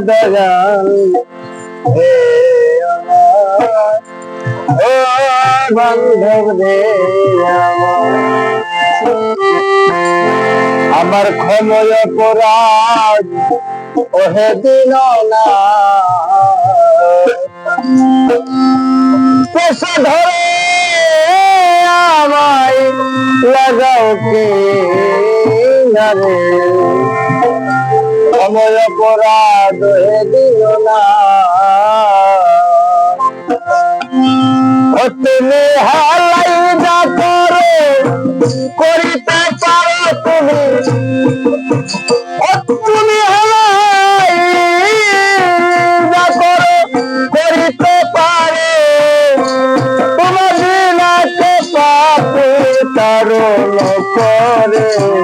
দয়াল হে আমার ক্ষময় অপরাধ। ওহে দিন ধরে আমায় লাগাও কে হে দিও না। তুমি হালাই যা করো, করিতে পারো তুমি। তুমি হালাই যা করো, করিতে পারো। তোমার দিনাকে পাপে তারো করে।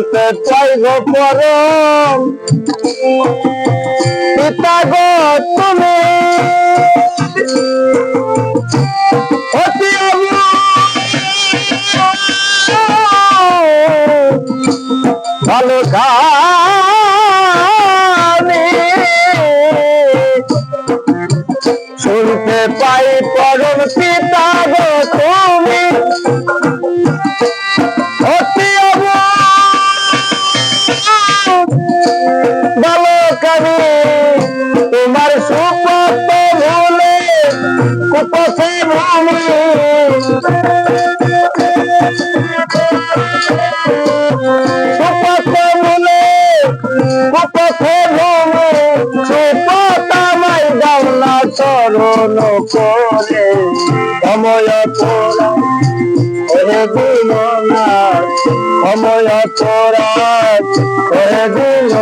শুনতে চাইব পরম। পিতা গো তুমি ভালো শুনতে পাই পরম পিতা গো। কুপথে ভূমি সুপথ আমায় দাও না চরণ করে সময় পোড়া ওরে দিল না সময় অপরাধ ওরে দিল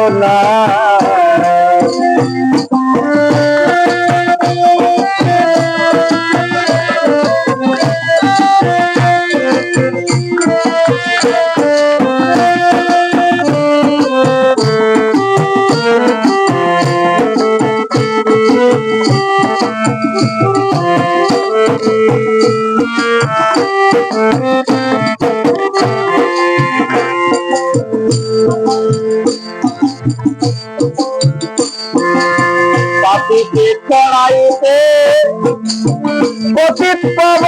চড়াইতে পতিত পবন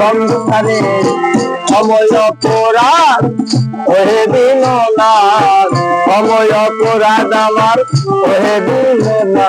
সংসারে সময় অপরাধ ওহে দিন না সময় অপরাধ ওহে দিন না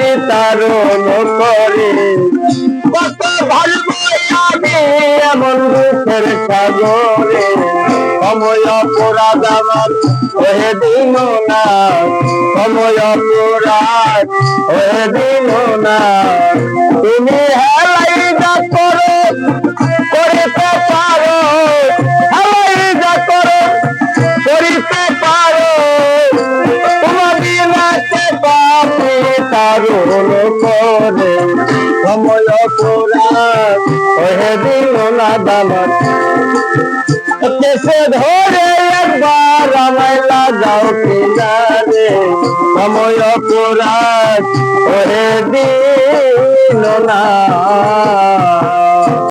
পাতির তারণ করে। কত ভালবো আমি এমন দুঃখের সাগরে। সময় অপরাধ আমার হয়ে দিন না। সময় অপরাধ হয়ে দিন না। তুমি হেলাই করো দামত কেসে ধরে একবার আমায় লাগাও কিনারে। সময় অপরাধ ওহে দিন না